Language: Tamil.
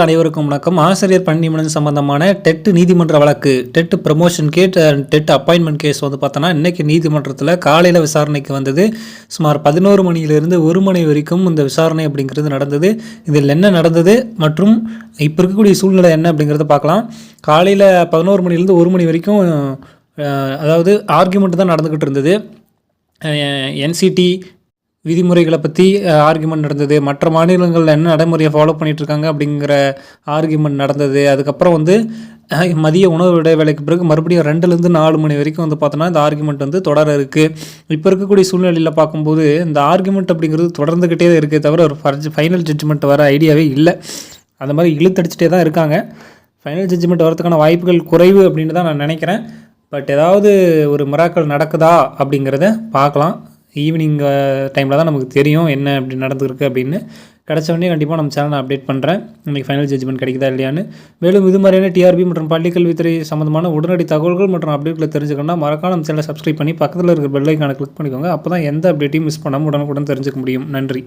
அனைவருக்கும் வணக்கம். ஆசிரியர் பணிநியமனம் சம்பந்தமான டெட் நீதிமன்ற வழக்கு டெட் ப்ரமோஷன் கேட் அண்ட் டெட் அப்பாயின்மெண்ட் கேஸ் வந்து பார்த்தோன்னா இன்றைக்கி நீதிமன்றத்தில் காலையில் விசாரணைக்கு வந்தது. சுமார் பதினோரு மணியிலிருந்து ஒரு மணி வரைக்கும் இந்த விசாரணை அப்படிங்கிறது நடந்தது. இதில் என்ன நடந்தது மற்றும் இப்போ இருக்கக்கூடிய சூழ்நிலை என்ன அப்படிங்கிறத பார்க்கலாம். காலையில் பதினோரு மணிலேருந்து ஒரு மணி வரைக்கும் அதாவது ஆர்கியூமெண்ட் தான் நடந்துக்கிட்டு இருந்தது. என்சிடி விதிமுறைகளை பற்றி ஆர்கியூமெண்ட் நடந்தது. மற்ற மாநிலங்களில் என்ன நடைமுறையை ஃபாலோ பண்ணிட்டு இருக்காங்க அப்படிங்கிற ஆர்கியூமெண்ட் நடந்தது. அதுக்கப்புறம் வந்து மதிய உணவு இடைவேளைக்கு பிறகு மறுபடியும் ரெண்டுலேருந்து நாலு மணி வரைக்கும் வந்து பார்த்தோன்னா இந்த ஆர்குமெண்ட் வந்து தொடர இருக்குது இப்போ இருக்கக்கூடிய சூழ்நிலையில் பார்க்கும்போது இந்த ஆர்குமெண்ட் அப்படிங்கிறது தொடர்ந்துக்கிட்டே தான் இருக்கே தவிர ஒரு ஃபைனல் ஜட்ஜ்மெண்ட் வர ஐடியாவே இல்லை. அந்த மாதிரி இழுத்தடிச்சிட்டே தான் இருக்காங்க. ஃபைனல் ஜட்ஜ்மெண்ட் வரதுக்கான வாய்ப்புகள் குறைவு அப்படின்னு தான் நான் நினைக்கிறேன். பட் ஏதாவது ஒரு மிராக்கள் நடக்குதா அப்படிங்கிறத பார்க்கலாம். ஈவினிங் டைமில் தான் நமக்கு தெரியும் என்ன அப்படி நடந்திருக்கு அப்படின்னு. கிடச்ச உடனே கண்டிப்பாக நம்ம சேனலை அப்டேட் பண்ணுறேன் இன்றைக்கி ஃபைனல் ஜட்ஜ்மெண்ட் கிடைக்குதா இல்லையான்னு. மேலும் இது மாதிரியான டிஆர்பி மற்றும் பள்ளிக்கல்வித்துறை சம்மந்தமான உடனடி தகவல்கள் மற்றும் அப்டேட்களை தெரிஞ்சுக்கணும்னா மறக்காம நம்ம சேனலை சப்ஸ்கிரைப் பண்ணி பக்கத்தில் இருக்கிற பெல்லைக்கான கிளிக் பண்ணிக்கோங்க. அப்போ தான் எந்த அப்டேட்டையும் மிஸ் பண்ணாமல் உடனுக்குடன் தெரிஞ்சுக்க முடியும். நன்றி.